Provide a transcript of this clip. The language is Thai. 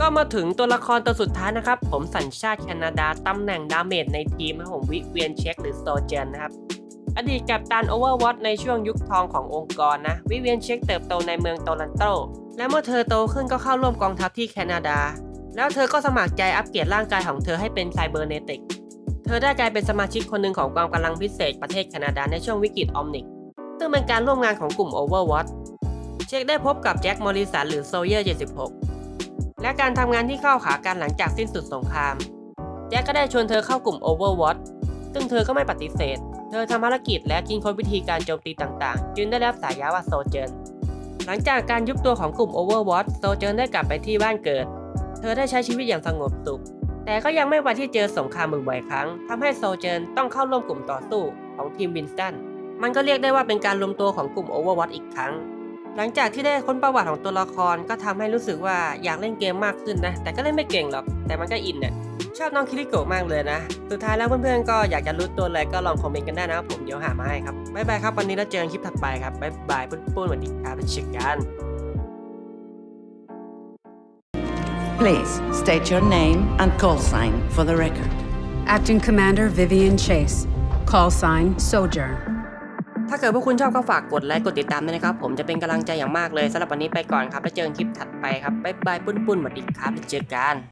ก็มาถึงตัวละครตัวสุดท้ายนะครับ ผมสัญชาติแคนาดาตำแหน่งดาเมจในทีมครับผมวิเวียนเช็คหรือโซเจนนะครับอดีตกัปตันโอเวอร์วอตในช่วงยุคทองขององค์กรนะ วิเวียนเช็คเติบโตในเมืองโตลันโต และเมื่อเธอโตขึ้นก็เข้าร่วมกองทัพที่แคนาดา แล้วเธอก็สมัครใจอัปเกรดร่างกายของเธอให้เป็นไซเบอร์เนติก เธอได้กลายเป็นสมาชิกคนหนึ่งของกองกำลังพิเศษประเทศแคนาดาในช่วงวิกฤตออมนิก ซึ่งเป็นการร่วมงานของกลุ่ม Overwatch เช็คได้พบกับแจ็คมอริสันหรือโซเยอร์ 76 และการทำงานที่เข้าขากันหลังจากสิ้นสุดสงคราม แจ็คก็ได้ชวนเธอเข้ากลุ่ม Overwatch ซึ่งเธอก็ไม่ปฏิเสธ เธอทำภารกิจและคิดค้นวิธีการโจมตีต่างๆ จึงได้รับสายาว่าโซเจนหลังจากการยุบตัวของกลุ่ม Overwatch โซเจนได้กลับไปที่บ้านเกิด เธอได้ใช้ชีวิตอย่างสงบสุข แต่ก็ยังไม่วันที่เจอสงครามบ่อยๆครั้งทำให้โซเจนต้องเข้าร่วมกลุ่มต่อสู้ของทีมวินสตันมันก็เรียกได้ว่าเป็นการรวมตัวของกลุ่ม Overwatch อีกครั้ง หลังจากที่ได้ค้นประวัติของตัวละครก็ทำให้รู้สึกว่าอยากเล่นเกมมากขึ้นนะ แต่ก็เล่นไม่เก่งหรอก แต่มันก็อินเนี่ยชอบน้องคิริโกะมากเลยนะ สุดท้ายแล้วเพื่อนๆก็อยากจะรู้ตัวอะไรก็ลองคอมเมนต์กันได้นะครับผมเดี๋ยวหามาให้ครับบ๊ายบายครับวันนี้แล้วเจอกันคลิปถัดไปครับบ๊ายบายปุ้นๆสวัสดีครับเช็คกัน Please state your name and call sign for the record. Acting Commander Vivian Chase. Call sign Sojourn. ถ้าเกิดพวกคุณชอบก็ฝากกดไลค์กดติดตามด้วยนะครับ ผมจะเป็นกำลังใจอย่างมากเลยสำหรับวันนี้ไปก่อนครับ แล้วเจอกันคลิปถัดไปครับบ๊ายบายปุ้นๆสวัสดีครับแล้วเจอกัน